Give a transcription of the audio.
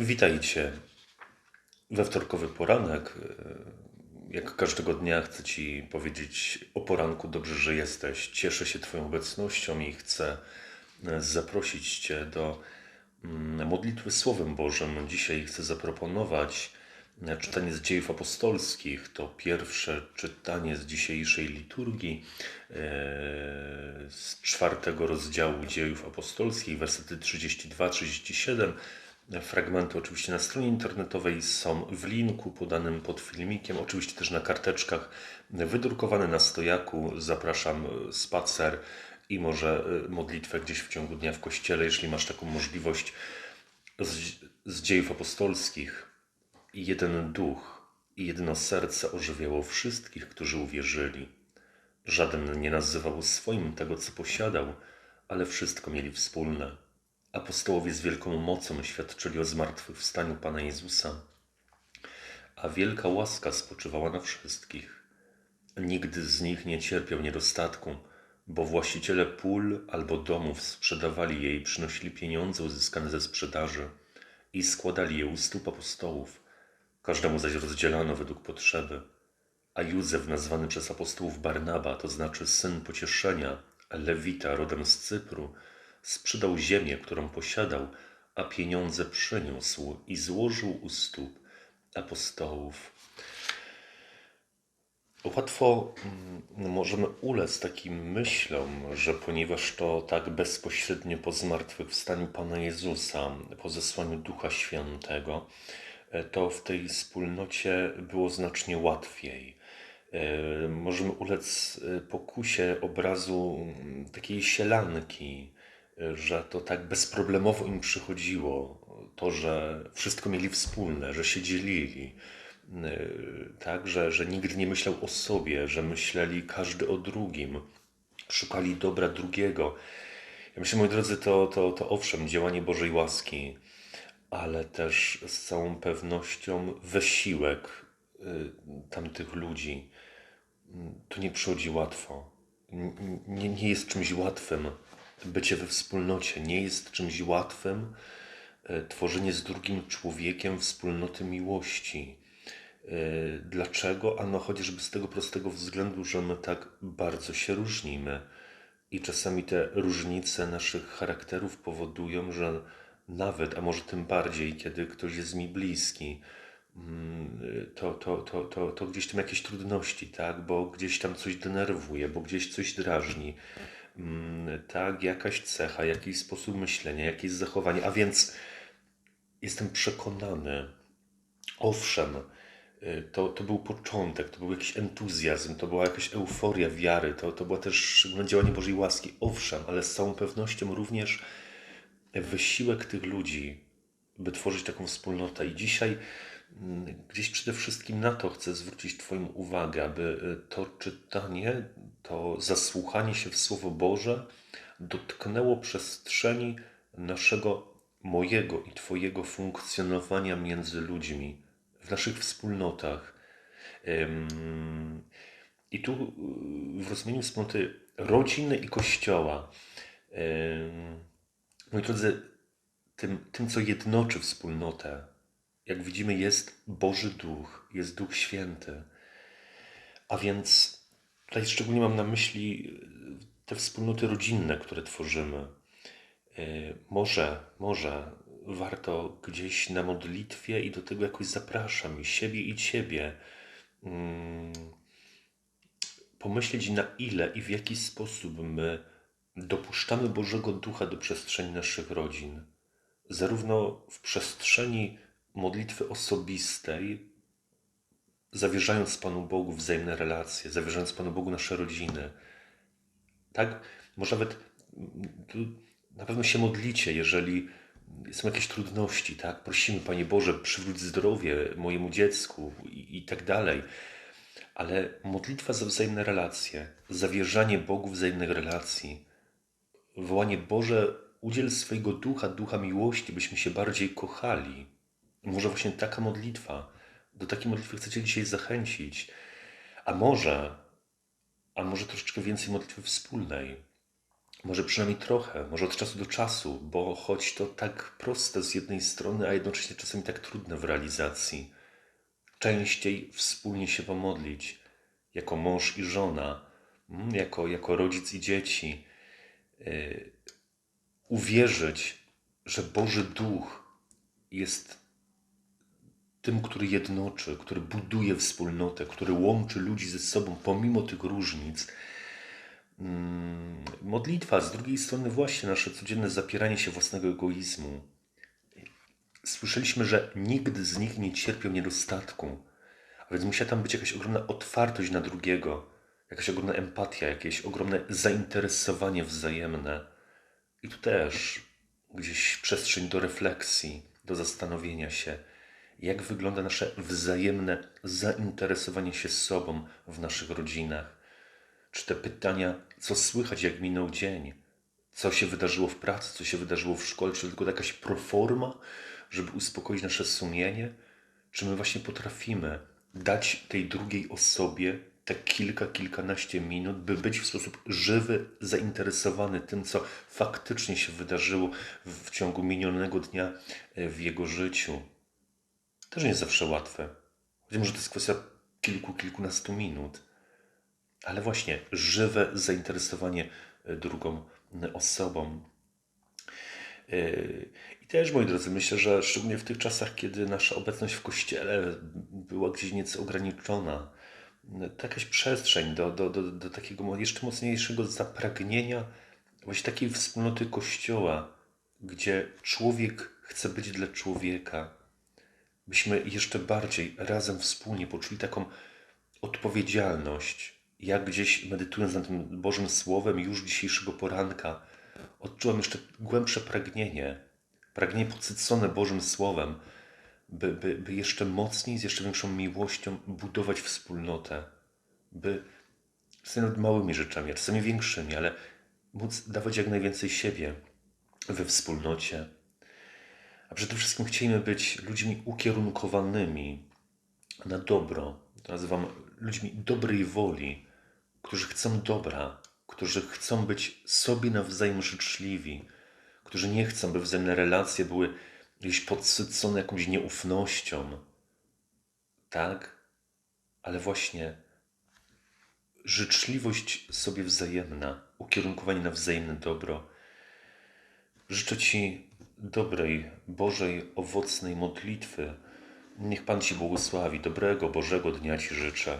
Witajcie. We wtorkowy poranek, e, jak każdego dnia, chcę Ci powiedzieć o poranku dobrze, że jesteś. Cieszę się Twoją obecnością i chcę e, zaprosić Cię do mm, modlitwy Słowem Bożym. Dzisiaj chcę zaproponować e, czytanie z dziejów apostolskich. To pierwsze czytanie z dzisiejszej liturgii z czwartego rozdziału dziejów apostolskich, wersety 32-37 Fragmenty oczywiście na stronie internetowej są w linku podanym pod filmikiem, oczywiście też na karteczkach wydrukowane na stojaku. Zapraszam spacer i może e, modlitwę gdzieś w ciągu dnia w kościele, jeśli masz taką możliwość z, z dziejów apostolskich. Jeden duch i jedno serce ożywiało wszystkich, którzy uwierzyli. Żaden nie nazywał swoim tego, co posiadał, ale wszystko mieli wspólne Apostołowie z wielką mocą świadczyli o zmartwychwstaniu Pana Jezusa, a wielka łaska spoczywała na wszystkich. Nigdy z nich nie cierpiał niedostatku, bo właściciele pól albo domów sprzedawali je i przynosili pieniądze uzyskane ze sprzedaży i składali je u stóp apostołów. Każdemu zaś rozdzielano według potrzeby. A Józef, nazwany przez apostołów Barnaba, to znaczy syn pocieszenia, Lewita rodem z Cypru, sprzedał ziemię, którą posiadał, a pieniądze przyniósł i złożył u stóp apostołów. Łatwo mm, możemy ulec takim myślom, że ponieważ to tak bezpośrednio po zmartwychwstaniu Pana Jezusa, po zesłaniu Ducha Świętego, e, to w tej wspólnocie było znacznie łatwiej. E, możemy ulec e, pokusie obrazu mm, takiej sielanki, że to tak bezproblemowo im przychodziło. To, że wszystko mieli wspólne, że się dzielili, y, tak, że, że nigdy nie myślał o sobie, że myśleli każdy o drugim, szukali dobra drugiego. Ja myślę, moi drodzy, to, to, to owszem, działanie Bożej łaski, ale też z całą pewnością wysiłek y, tamtych ludzi. To nie przychodzi łatwo. Nie, nie jest czymś łatwym bycie we wspólnocie nie jest czymś łatwym. E, tworzenie z drugim człowiekiem wspólnoty miłości. E, dlaczego? Ano chociażby z tego prostego względu, że my tak bardzo się różnimy. I czasami te różnice naszych charakterów powodują, że nawet, a może tym bardziej, kiedy ktoś jest mi bliski, mm, to, to, to, to, to gdzieś tam jakieś trudności, tak? Bo gdzieś tam coś denerwuje, bo gdzieś coś drażni. Mm, tak, jakaś cecha, jakiś sposób myślenia, jakieś zachowanie. A więc jestem przekonany, owszem, y, to, to był początek, to był jakiś entuzjazm, to była jakaś euforia wiary, to, to była też działanie Bożej łaski. Owszem, ale z całą pewnością również wysiłek tych ludzi, by tworzyć taką wspólnotę. I dzisiaj gdzieś przede wszystkim na to chcę zwrócić Twoją uwagę, aby y, to czytanie to zasłuchanie się w Słowo Boże dotknęło przestrzeni naszego, mojego i Twojego funkcjonowania między ludźmi, w naszych wspólnotach. I tu w rozumieniu wspólnoty rodziny i kościoła, moi drodzy, tym, tym, co jednoczy wspólnotę, jak widzimy, jest Boży Duch, jest Duch Święty. A więc Tutaj szczególnie mam na myśli y, te wspólnoty rodzinne, które tworzymy. Y, może, może warto gdzieś na modlitwie i do tego jakoś zapraszam i siebie i ciebie mm, pomyśleć na ile i w jaki sposób my dopuszczamy Bożego Ducha do przestrzeni naszych rodzin. Zarówno w przestrzeni modlitwy osobistej, zawierzając Panu Bogu wzajemne relacje, zawierzając Panu Bogu nasze rodziny. Tak? Może nawet na pewno się modlicie, jeżeli są jakieś trudności, tak? Prosimy, Panie Boże, przywróć zdrowie mojemu dziecku i, i tak dalej. Ale modlitwa za wzajemne relacje, zawierzanie Bogu wzajemnych relacji, wołanie Boże, udziel swojego ducha, ducha miłości, byśmy się bardziej kochali. Może właśnie taka modlitwa do takiej modlitwy chcecie dzisiaj zachęcić. A może, a może troszeczkę więcej modlitwy wspólnej. Może przynajmniej trochę, może od czasu do czasu, bo choć to tak proste z jednej strony, a jednocześnie czasami tak trudne w realizacji. Częściej wspólnie się pomodlić, jako mąż i żona, mm, jako, jako rodzic i dzieci. Yy, uwierzyć, że Boży Duch jest tym, który jednoczy, który buduje wspólnotę, który łączy ludzi ze sobą pomimo tych różnic. Mm, modlitwa, z drugiej strony, właśnie nasze codzienne zapieranie się własnego egoizmu. Słyszeliśmy, że nigdy z nich nie cierpiał niedostatku, a więc musiała tam być jakaś ogromna otwartość na drugiego, jakaś ogromna empatia, jakieś ogromne zainteresowanie wzajemne. I tu też gdzieś przestrzeń do refleksji, do zastanowienia się, jak wygląda nasze wzajemne zainteresowanie się sobą w naszych rodzinach. Czy te pytania, co słychać, jak minął dzień, co się wydarzyło w pracy, co się wydarzyło w szkole, czy tylko jakaś proforma, żeby uspokoić nasze sumienie? Czy my właśnie potrafimy dać tej drugiej osobie te kilka, kilkanaście minut, by być w sposób żywy, zainteresowany tym, co faktycznie się wydarzyło w ciągu minionego dnia w jego życiu. Też nie zawsze łatwe. Choć może to jest kwestia kilku, kilkunastu minut. Ale właśnie żywe zainteresowanie e, drugą osobą. E, I też, moi drodzy, myślę, że szczególnie w tych czasach, kiedy nasza obecność w kościele była gdzieś nieco ograniczona, to jakaś przestrzeń do, do, do, do takiego jeszcze mocniejszego zapragnienia właśnie takiej wspólnoty Kościoła, gdzie człowiek chce być dla człowieka, byśmy jeszcze bardziej razem wspólnie poczuli taką odpowiedzialność. Jak gdzieś medytując nad tym Bożym Słowem już dzisiejszego poranka, odczułam jeszcze głębsze pragnienie, pragnienie podsycone Bożym Słowem, by, by, by jeszcze mocniej, z jeszcze większą miłością budować wspólnotę, by z małymi rzeczami, a czasami większymi, ale móc dawać jak najwięcej siebie we wspólnocie. A przede wszystkim chcielibyśmy być ludźmi ukierunkowanymi na dobro. To nazywam ludźmi dobrej woli, którzy chcą dobra, którzy chcą być sobie nawzajem życzliwi, którzy nie chcą, by wzajemne relacje były gdzieś podsycone jakąś nieufnością. Tak, ale właśnie życzliwość sobie wzajemna, ukierunkowanie na wzajemne dobro. Życzę Ci dobrej, Bożej, owocnej modlitwy. Niech Pan Ci błogosławi. Dobrego Bożego dnia Ci życzę.